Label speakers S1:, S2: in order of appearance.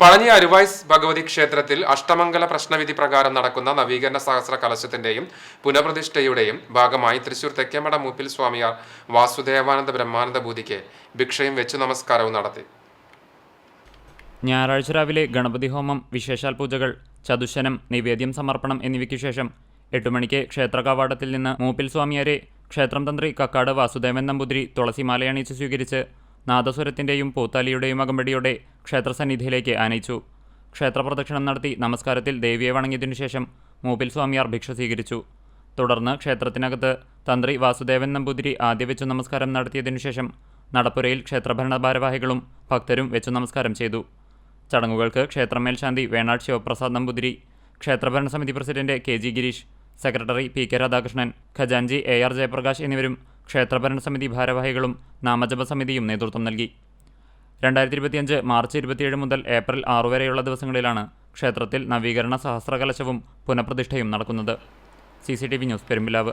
S1: പഴഞ്ഞി അരുവായ്സ് ഭഗവതി ക്ഷേത്രത്തിൽ അഷ്ടമംഗല പ്രശ്നവിധി പ്രകാരം നടക്കുന്ന നവീകരണ സഹസ്ര കലശത്തിന്റെയും പുനഃപ്രതിഷ്ഠയുടെയും ഭാഗമായി തൃശൂർ തെക്കേമട മൂപ്പിൽ സ്വാമിയാർ വാസുദേവാനന്ദ ബ്രഹ്മാനന്ദ ബൂതിക്ക് ഭിക്ഷയും വെച്ചു നമസ്കാരവും നടത്തി.
S2: ഞായറാഴ്ച രാവിലെ ഗണപതി ഹോമം വിശേഷാൽ പൂജകൾ ചതുശനം നിവേദ്യം സമർപ്പണം എന്നിവയ്ക്കു ശേഷം എട്ടു മണിക്ക് ക്ഷേത്ര കവാടത്തിൽ നിന്ന് മൂപ്പിൽ സ്വാമിയാരെ ക്ഷേത്രം തന്ത്രി കക്കാട് വാസുദേവൻ നമ്പൂതിരി തുളസിമാലയണിച്ച് സ്വീകരിച്ച് നാദസ്വരത്തിന്റെയും പൂത്താലിയുടെയും അകമ്പടിയോടെ ക്ഷേത്രസന്നിധിയിലേക്ക് ആനയിച്ചു. ക്ഷേത്രപ്രദക്ഷിണം നടത്തി നമസ്കാരത്തിൽ ദേവിയെ വണങ്ങിയതിനു ശേഷം മൂപ്പിൽ സ്വാമിയാർ ഭിക്ഷ സ്വീകരിച്ചു. തുടർന്ന് ക്ഷേത്രത്തിനകത്ത് തന്ത്രി വാസുദേവൻ നമ്പൂതിരി ആദ്യ വെച്ചു നമസ്കാരം നടത്തിയതിനു ശേഷം നടപ്പുരയിൽ ക്ഷേത്രഭരണ ഭാരവാഹികളും ഭക്തരും വെച്ചു നമസ്കാരം ചെയ്തു. ചടങ്ങുകൾക്ക് ക്ഷേത്രം മേൽശാന്തി വേണാട് ശിവപ്രസാദ് നമ്പൂതിരി ക്ഷേത്രഭരണ സമിതി president K G Gireesh secretary P K Radhakrishnan ഖജാൻജി A R Jayaprakash എന്നിവരും ക്ഷേത്രഭരണ സമിതി ഭാരവാഹികളും നാമജപ സമിതിയും നേതൃത്വം നൽകി. രണ്ടായിരത്തി ഇരുപത്തിയഞ്ച് മാർച്ച് ഇരുപത്തിയേഴ് മുതൽ ഏപ്രിൽ ആറു വരെയുള്ള ദിവസങ്ങളിലാണ് ക്ഷേത്രത്തിൽ നവീകരണ സഹസ്രകലശവും പുനഃപ്രതിഷ്ഠയും നടക്കുന്നത്. C news Perumpilavu.